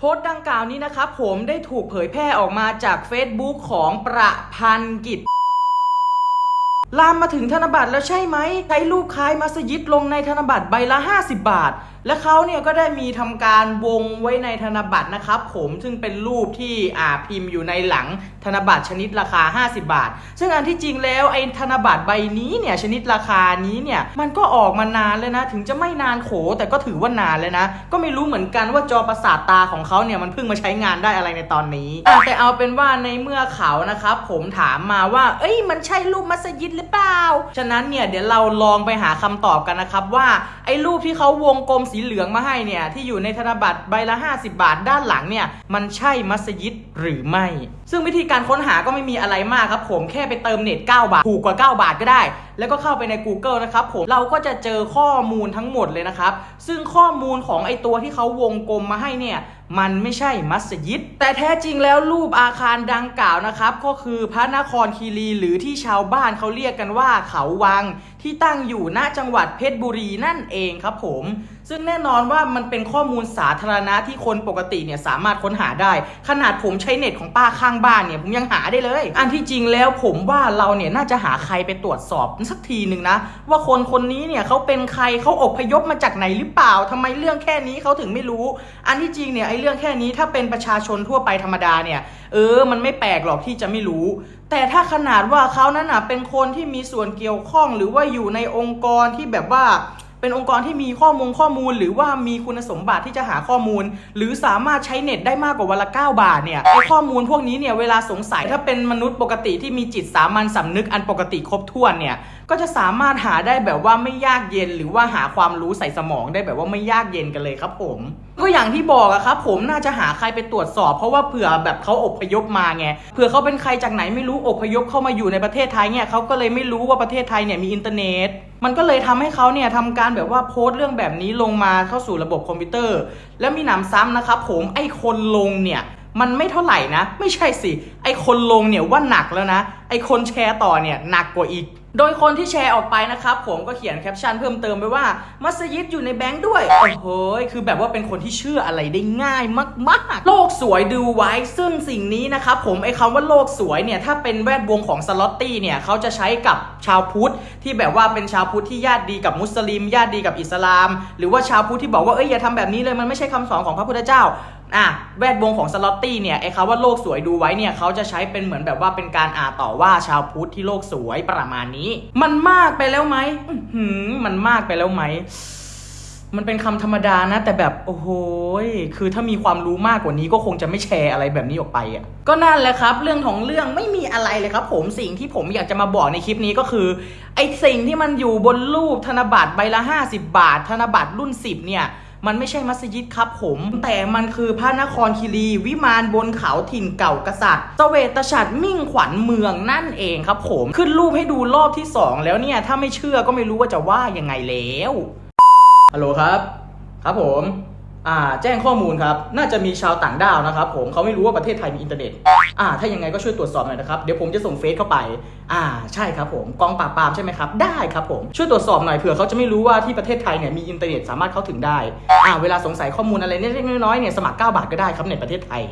โพสต์ดังกล่าวนี้นะครับผมได้ถูกเผยแพร่ออกมาจาก Facebook ของประพันธ์กิจ ลามมาถึงธนบัตรแล้วใช่ไหมใช้รูปคล้ายมัสยิดลงในธนบัตรใบละ 50 บาท และเขาเนี่ยก็ได้มีทำการวงไว้ในธนบัตรนะครับผมซึ่งเป็นรูปที่อ่าพิมพ์อยู่ในหลังธนบัตรชนิดราคา 50 บาท ซึ่งอันที่จริงแล้วไอ้ธนบัตรใบนี้เนี่ยชนิดราคานี้เนี่ยมันก็ออกมานานแล้วนะ ถึงจะไม่นานโข แต่ก็ถือว่านานแล้วนะ ก็ไม่รู้เหมือนกันว่าจอประสาทตาของเขาเนี่ยมันเพิ่งมาใช้งานได้อะไรในตอนนี้แต่เอาเป็นว่าในเมื่อเขานะครับผมถามมาว่า เอ้ยมันใช่รูปมัสยิดหรือเปล่า ฉะนั้นเนี่ยเดี๋ยวเราลองไปหาคำตอบกันนะครับว่าไอ้รูปที่เขาวงกลมสีเหลืองมาให้เนี่ยที่อยู่ในธนบัตรใบละ 50 บาทด้านหลังเนี่ยมันใช่มัสยิดหรือไม่ ซึ่งวิธีการค้นหาก็ไม่มีอะไรมากครับผมแค่ไปเติมเน็ต 9 บาท ถูกกว่า 9 บาทก็ได้ แล้วก็เข้าไปใน Google นะครับผมเราก็จะเจอข้อมูลทั้งหมดเลยนะครับ ซึ่งข้อมูลของไอตัวที่เขาวงกลมมาให้เนี่ย มันไม่ใช่มัสยิด แต่แท้จริงแล้วรูปอาคารดังกล่าวนะครับ ก็คือพระนครคีรีหรือที่ชาวบ้านเขาเรียกกันว่าเขาวัง ที่ตั้งอยู่ณจังหวัดเพชรบุรีนั่นเองครับผม ซึ่งแน่นอนว่ามันเป็นข้อมูลสาธารณะที่คนปกติเนี่ยสามารถค้นหาได้ ขนาดผมใช้เน็ตของป้าข้างบ้านเนี่ยผมยังหาได้เลย อันที่จริงแล้วผมว่าเราเนี่ยน่าจะหาใครไปตรวจสอบสักทีหนึ่งนะ ว่าคนคนนี้เนี่ยเขาเป็นใครเขาอบพยพมาจากไหนหรือเปล่าทำไมเรื่องแค่นี้เขาถึงไม่รู้ อันที่จริงเนี่ยไอเรื่องแค่นี้ถ้าเป็นประชาชนทั่วไปธรรมดาเนี่ย เออ มันไม่แปลกหรอกที่จะไม่รู้ แต่ถ้าขนาดว่าเขานั้นน่ะเป็นคนที่มีส่วนเกี่ยวข้อง หรือว่าอยู่ในองค์กรที่แบบว่าเป็นองค์กรที่มีข้อมูลข้อมูล หรือว่ามีคุณสมบัติที่จะหาข้อมูล หรือสามารถใช้เน็ตได้มากกว่าวันละ 9 บาทเนี่ยไอข้อมูลพวกนี้เนี่ยเวลาสงสัยถ้าเป็นมนุษย์ปกติที่มีจิตสามัญสำนึกอันปกติครบถ้วนเนี่ย ก็จะสามารถหาได้แบบว่าไม่ยากเย็น หรือว่าหาความรู้ใส่สมองได้แบบว่าไม่ยากเย็นกันเลยครับผม ก็อย่างที่บอกอะครับผมน่าจะหาใครไปตรวจสอบ เพราะว่าเผื่อแบบเขาอพยพมาไงเผื่อเขาเป็นใครจากไหนไม่รู้อพยพเข้ามาอยู่ในประเทศไทยเนี่ยเขาก็เลยไม่รู้ว่าประเทศไทยเนี่ยมีอินเทอร์เน็ตมันก็เลยทำให้เขาเนี่ยทำการแบบว่าโพสต์เรื่องแบบนี้ลงมาเข้าสู่ระบบคอมพิวเตอร์ แล้วมีหนำซ้ำนะครับผมไอ้คนลงเนี่ย มันไม่เท่าไหร่นะ ไม่ใช่สิ ไอคนลงเนี่ยว่าหนักแล้วนะ ไอคนแชร์ต่อเนี่ยหนักกว่าอีก โดยคนที่แชร์ออกไปนะครับ ผมก็เขียนแคปชั่นเพิ่มเติมไปว่า มัสยิดอยู่ในแบงค์ด้วย โอ้โห คือแบบว่าเป็นคนที่เชื่ออะไรได้ง่ายมาก ๆ โลกสวยดูไว้ ซึ่งสิ่งนี้นะครับผมไอคำว่าโลกสวยเนี่ย ถ้าเป็นแวดวงของสล็อตตี้เนี่ยเขาจะใช้กับชาวพุทธที่แบบว่าเป็นชาวพุทธที่ญาติดีกับมุสลิมญาติดีกับอิสลาม หรือว่าชาวพุทธที่บอกว่าเอ้ยอย่าทำแบบนี้เลยมันไม่ใช่คำสอนของพระพุทธเจ้า อะแวดวงของสล็อตตี้เนี่ยไอ้คำว่าโลกสวยดูไว้เนี่ยเขาจะใช้เป็นเหมือนแบบว่าเป็นการอ่าต่อว่าชาวพุทธที่โลกสวยประมาณนี้ มันมากไปแล้วไหมหือมันมากไปแล้วไหมมันเป็นคำธรรมดานะ แต่แบบโอ้โหคือถ้ามีความรู้มากกว่านี้ก็คงจะไม่แชร์อะไรแบบนี้ออกไปอะก็นั่นแหละครับ เรื่องของเรื่องไม่มีอะไรเลยครับ ผมสิ่งที่ผมอยากจะมาบอกในคลิปนี้ก็คือไอ้สิ่งที่มันอยู่บนรูปธนบัตรใบละ 50 บาท ธนบัตรรุ่น 10 เนี่ย มันไม่ใช่มัสยิดครับผม แต่มันคือพระนครคีรีวิมานบนเขาถิ่นเก่ากษัตริย์เสเวตฉัตรมิ่งขวัญเมืองนั่นเองครับผม ขึ้นรูปให้ดูรอบที่ 2 แล้วเนี่ย ถ้าไม่เชื่อก็ไม่รู้ว่าจะว่ายังไงแล้วฮัลโหลครับ ครับผม แจ้งข้อมูลครับ น่าจะมีชาวต่างด้าวนะครับผมเขาไม่รู้ว่าประเทศไทยมีอินเทอร์เน็ตอ่าถ้ายังไงก็ช่วยตรวจสอบหน่อยนะครับ เดี๋ยวผมจะส่งเฟซเข้าไป อ่า ใช่ครับผมกองปราบปรามใช่ไหมครับ ได้ครับผม ช่วยตรวจสอบหน่อยเผื่อเขาจะไม่รู้ว่าที่ประเทศไทยเนี่ยมีอินเทอร์เน็ตสามารถเข้าถึงได้ อ่า เวลาสงสัยข้อมูลอะไรเล็กๆน้อยๆเนี่ยสมัคร 9 บาทก็ได้ครับในประเทศไทย